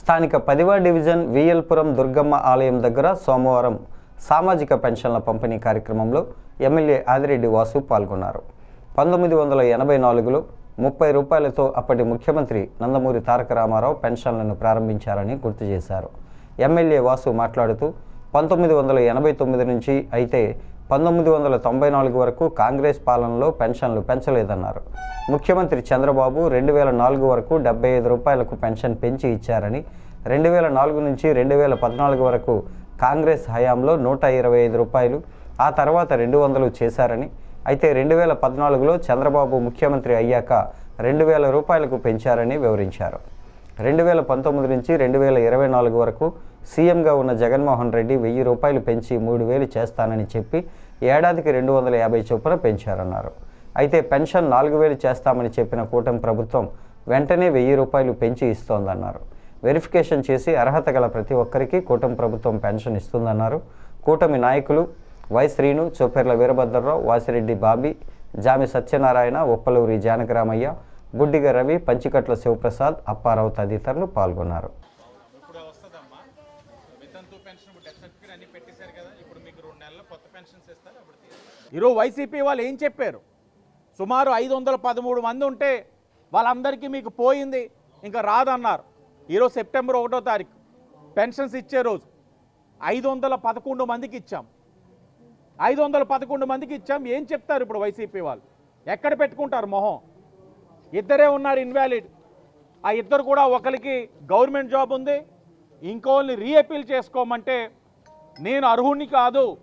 స్థానిక పదివ డివిజన్ విఎల్పురం దుర్గమ్మ ఆలయం దగ్గర సోమవారం సామాజిక పెన్షన్ల పంపిణీ కార్యక్రమంలో ఎమ్మెల్యే ఆదిరెడ్డి వాసు పాల్గొన్నారు. పంతొమ్మిది వందల ఎనభై నాలుగులో ముప్పై రూపాయలతో అప్పటి ముఖ్యమంత్రి నందమూరి తారక రామారావు పెన్షన్లను ప్రారంభించారని గుర్తు చేశారు. ఎమ్మెల్యే వాసు మాట్లాడుతూ పంతొమ్మిది వందల ఎనభై తొమ్మిది నుంచి అయితే పంతొమ్మిది వందల తొంభై నాలుగు వరకు కాంగ్రెస్ పాలనలో పెన్షన్లు పెంచలేదన్నారు. ముఖ్యమంత్రి చంద్రబాబు రెండు వేల నాలుగు వరకు డెబ్బై ఐదు రూపాయలకు పెన్షన్ పెంచి ఇచ్చారని రెండు వేల నాలుగు నుంచి రెండు వేల పద్నాలుగు వరకు కాంగ్రెస్ హయాంలో నూట ఇరవై ఐదు రూపాయలు ఆ తర్వాత రెండు వందలు చేశారని అయితే రెండు వేల పద్నాలుగులో చంద్రబాబు ముఖ్యమంత్రి అయ్యాక రెండు వేల రూపాయలకు పెంచారని వివరించారు. రెండు వేల పంతొమ్మిది నుంచి రెండు వేల ఇరవై నాలుగు వరకు సీఎంగా ఉన్న జగన్మోహన్ రెడ్డి వెయ్యి రూపాయలు పెంచి మూడు వేలు చేస్తానని చెప్పి ఏడాదికి రెండు వందల యాభై చొప్పున పెంచారన్నారు. అయితే పెన్షన్ నాలుగు వేలు చేస్తామని చెప్పిన కూటమి ప్రభుత్వం వెంటనే వెయ్యి రూపాయలు పెంచి ఇస్తోందన్నారు. వెరిఫికేషన్ చేసి అర్హత గల ప్రతి ఒక్కరికి కూటమి ప్రభుత్వం పెన్షన్ ఇస్తుందన్నారు. కూటమి నాయకులు వై శ్రీను చొప్పెర్ల వీరభద్రరావు వాసిరెడ్డి బాబీ జామి సత్యనారాయణ ఉప్పలూరి జానకరామయ్య గుడ్డిగ రవి పంచికట్ల శివప్రసాద్ అప్పారావు తదితరులు పాల్గొన్నారు. వస్తుందమ్మా. వితంతు పెన్షన్ డెత్ సర్టిఫికేట్ అన్ని పెట్టేశారు కదా ఇప్పుడు మీకు రెండు నెలలు కొత్త పెన్షన్స్ ఇస్తారు అప్పుడు ఈరోజు వైసీపీ వాళ్ళు ఏం చెప్పారు? సుమారు ఐదు వందల పదమూడు మంది ఉంటే వాళ్ళందరికీ మీకు పోయింది ఇంకా రాదన్నారు. ఈరోజు సెప్టెంబర్ ఒకటో తారీఖు పెన్షన్స్ ఇచ్చే రోజు ఐదు వందల పదకొండు మందికి ఇచ్చాం. ఐదు వందల పదకొండు మందికి ఇచ్చాం ఏం చెప్తారు ఇప్పుడు వైసీపీ వాళ్ళు? ఎక్కడ పెట్టుకుంటారు మొహం? ఇద్దరే ఉన్నారు ఇన్వాలిడ్ ఆ ఇద్దరు కూడా ఒకరికి గవర్నమెంట్ జాబ్ ఉంది ఇంకోళ్ళని రీఅపీల్ చేసుకోమంటే నేను అర్హుణ్ణి కాదు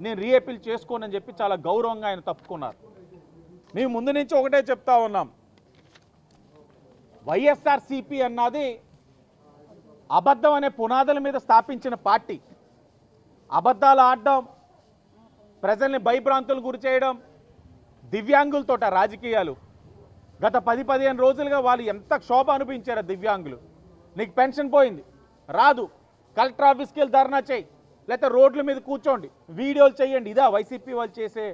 నేను రీఅపీల్ చేసుకోనని చెప్పి చాలా గౌరవంగా ఆయన తప్పుకున్నారు. మేము ముందు నుంచి ఒకటే చెప్తా ఉన్నాం. వైఎస్ఆర్సిపి అన్నది అబద్ధం అనే పునాదుల మీద స్థాపించిన పార్టీ. అబద్ధాలు ఆడడం ప్రజల్ని భయభ్రాంతులు గురి చేయడం దివ్యాంగులతోట రాజకీయాలు. గత పది పదిహేను రోజులుగా వాళ్ళు ఎంత క్షోభ అనిపించారు దివ్యాంగులు. నీకు పెన్షన్ పోయింది. రాదు. కలెక్టర్ ఆఫీస్కి వెళ్ళి ధర్నా చేయి. లేకపోతే రోడ్ల మీద కూర్చోండి. వీడియోలు చేయండి. ఇదా వైసీపీ వాళ్ళు చేసే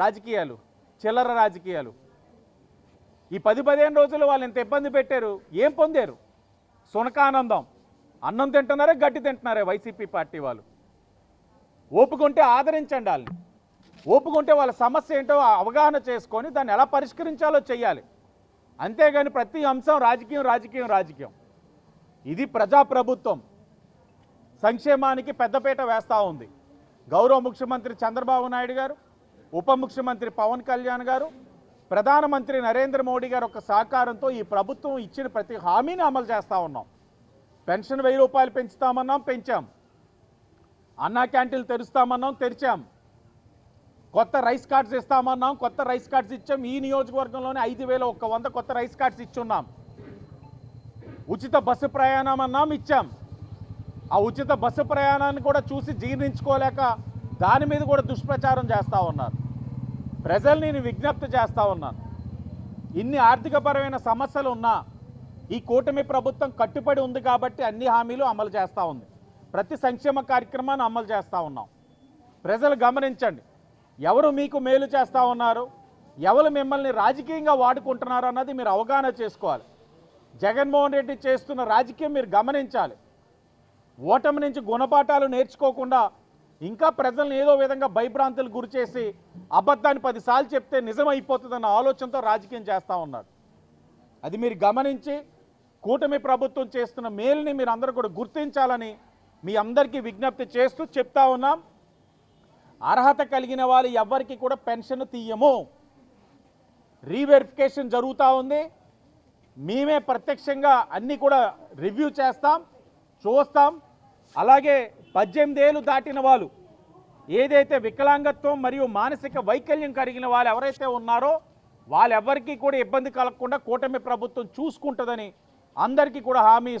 రాజకీయాలు చిల్లర రాజకీయాలు. ఈ పది పదిహేను రోజులు వాళ్ళు ఎంత ఇబ్బంది పెట్టారు ఏం పొందారు? సునకానందం. అన్నం తింటున్నారే గట్టి తింటున్నారే వైసీపీ పార్టీ వాళ్ళు. ఓపుకుంటే ఆదరించండి వాళ్ళని. ఓపుకుంటే వాళ్ళ సమస్య ఏంటో అవగాహన చేసుకొని దాన్ని ఎలా పరిష్కరించాలో చేయాలి అంతేగాని ప్రతి అంశం రాజకీయం రాజకీయం రాజకీయం. ఇది ప్రజాప్రభుత్వం. సంక్షేమానికి పెద్దపీట వేస్తూ ఉంది. గౌరవ ముఖ్యమంత్రి చంద్రబాబు నాయుడు గారు ఉప ముఖ్యమంత్రి పవన్ కళ్యాణ్ గారు ప్రధానమంత్రి నరేంద్ర మోడీ గారు ఒక సహకారంతో ఈ ప్రభుత్వం ఇచ్చిన ప్రతి హామీని అమలు చేస్తూ ఉన్నాం. పెన్షన్ వెయ్యి రూపాయలు పెంచుతామన్నాం పెంచాం. అన్నా క్యాంటీన్లు తెరుస్తామన్నాం తెరిచాం. కొత్త రైస్ కార్డ్స్ ఇస్తామన్నాం కొత్త రైస్ కార్డ్స్ ఇచ్చాం. ఈ నియోజకవర్గంలోనే ఐదు వేల ఒక్క వంద కొత్త రైస్ కార్డ్స్ ఇచ్చున్నాం. ఉచిత బస్సు ప్రయాణం అన్నాం ఇచ్చాం. ఆ ఉచిత బస్సు ప్రయాణాన్ని కూడా చూసి జీర్ణించుకోలేక దాని మీద కూడా దుష్ప్రచారం చేస్తూ ఉన్నారు. ప్రజల్ని నేను విజ్ఞప్తి చేస్తూ ఉన్నాను. ఇన్ని ఆర్థికపరమైన సమస్యలు ఉన్నా ఈ కూటమి ప్రభుత్వం కట్టుబడి ఉంది కాబట్టి అన్ని హామీలు అమలు చేస్తూ ఉంది. ప్రతి సంక్షేమ కార్యక్రమాన్ని అమలు చేస్తూ ఉన్నాం. ప్రజలు గమనించండి ఎవరు మీకు మేలు చేస్తూ ఉన్నారు ఎవరు మిమ్మల్ని రాజకీయంగా వాడుకుంటున్నారు అన్నది మీరు అవగాహన చేసుకోవాలి. జగన్మోహన్ రెడ్డి చేస్తున్న రాజకీయం మీరు గమనించాలి. ఓటమి నుంచి గుణపాఠాలు నేర్చుకోకుండా ఇంకా ప్రజలను ఏదో విధంగా భయభ్రాంతులు గురిచేసి అబద్ధాన్ని పదిసార్లు చెప్తే నిజమైపోతుందన్న ఆలోచనతో రాజకీయం చేస్తూ ఉన్నారు. అది మీరు గమనించి కూటమి ప్రభుత్వం చేస్తున్న మేలుని మీరు అందరూ కూడా గుర్తించాలని మీ అందరికీ విజ్ఞప్తి చేస్తూ చెప్తా ఉన్నాం. అర్హత కలిగిన వాళ్ళు ఎవ్వరికి కూడా పెన్షన్ తీయము. రీవెరిఫికేషన్ జరుగుతూ ఉంది. మేమే ప్రత్యక్షంగా అన్నీ కూడా రివ్యూ చేస్తాం చూస్తాం. అలాగే పద్దెనిమిది ఏళ్ళు దాటిన వాళ్ళు ఏదైతే వికలాంగత్వం మరియు మానసిక వైకల్యం కలిగిన వాళ్ళు ఎవరైతే ఉన్నారో వాళ్ళెవ్వరికీ కూడా ఇబ్బంది కలగకుండా కూటమి ప్రభుత్వం చూసుకుంటుందని అందరికీ కూడా హామీ